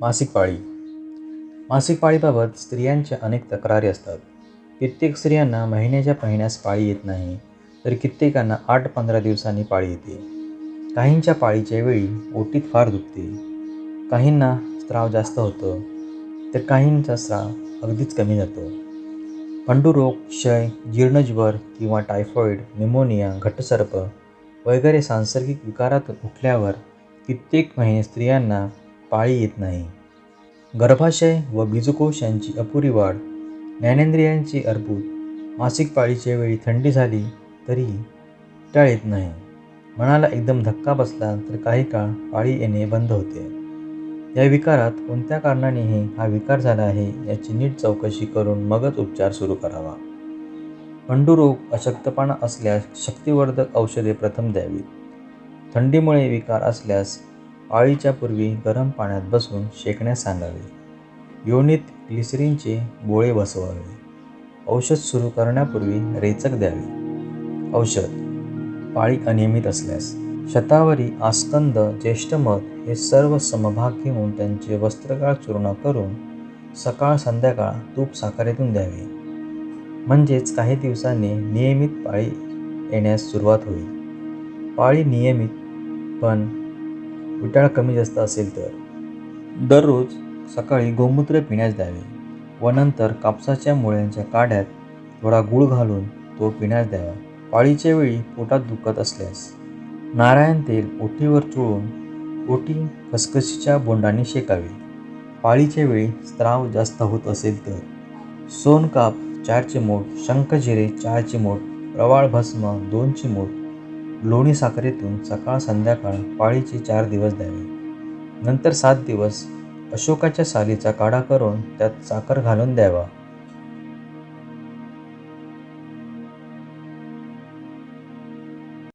मासिक पाळी. मासिक पाळीबाबत स्त्रियांच्या अनेक तक्रारी असतात. कित्येक स्त्रियांना महिन्याच्या महिन्यास पाळी येत नाही तर कित्येकांना आठ पंधरा दिवसांनी पाळी येते. काहींच्या पाळीच्या वेळी ओटीत फार दुखते. काहींना स्त्राव जास्त होतं तर काहींचा स्त्राव अगदीच कमी जातो. पंडुरोग क्षय जीर्णज्वर किंवा टायफॉईड निमोनिया घटसर्प वगैरे सांसर्गिक विकारातून उठल्यावर कित्येक महिने स्त्रियांना पाळी येत नाही. गर्भाशय व बीजकोश यांची अपुरी वाढ ज्ञानेंद्रियांची अर्बूद मासिक पाळीच्या वेळी थंडी झाली तरीही टाळ येत नाही. मनाला एकदम धक्का बसला तर काही काळ पाळी येणे बंद होते. या विकारात कोणत्या कारणानेही हा विकार झाला आहे याची नीट चौकशी करून मगच उपचार सुरू करावा. पंडुरोग अशक्तपणा असल्यास शक्तिवर्धक औषधे प्रथम द्यावीत. थंडीमुळे विकार असल्यास पाळीच्या पूर्वी गरम पाण्यात बसून शेकण्यास सांगावे. योनीत ग्लिसरीनचे बोळे बसवावे. औषध सुरू करण्यापूर्वी रेचक द्यावे. औषध पाळी अनियमित असल्यास. शतावरी आस्कंद ज्येष्ठमध हे सर्व समभाग घेऊन त्यांचे वस्त्रकाळ चूर्ण करून सकाळ संध्याकाळ तूप साखरेतून द्यावे. म्हणजेच काही दिवसांनी नियमित पाळी येण्यास सुरुवात होईल. पाळी नियमित पण विटाळ कमी जास्त असेल तर? दररोज सकाळी गोमूत्र पिण्यास द्यावे व नंतर कापसाच्या मुळ्यांच्या काड्यात थोडा गूळ घालून तो पिण्यास द्यावा. पाळीच्या वेळी पोटात दुखत असल्यास नारायण तेल ओटीवर चोळून ओटी खसखशीच्या बोंडाने शेकावी. पाळीच्या वेळी स्त्राव जास्त होत असेल तर? सोनकाप चार चिमूट शंखजिरे चार चिमूट प्रवाळ भस्म दोन चिमूट लोणी साखरेतून सकाळ संध्याकाळ पाळीचे चार दिवस द्यावे. नंतर सात दिवस अशोकाच्या सालीचा काढा करून त्यात साखर घालून द्यावा.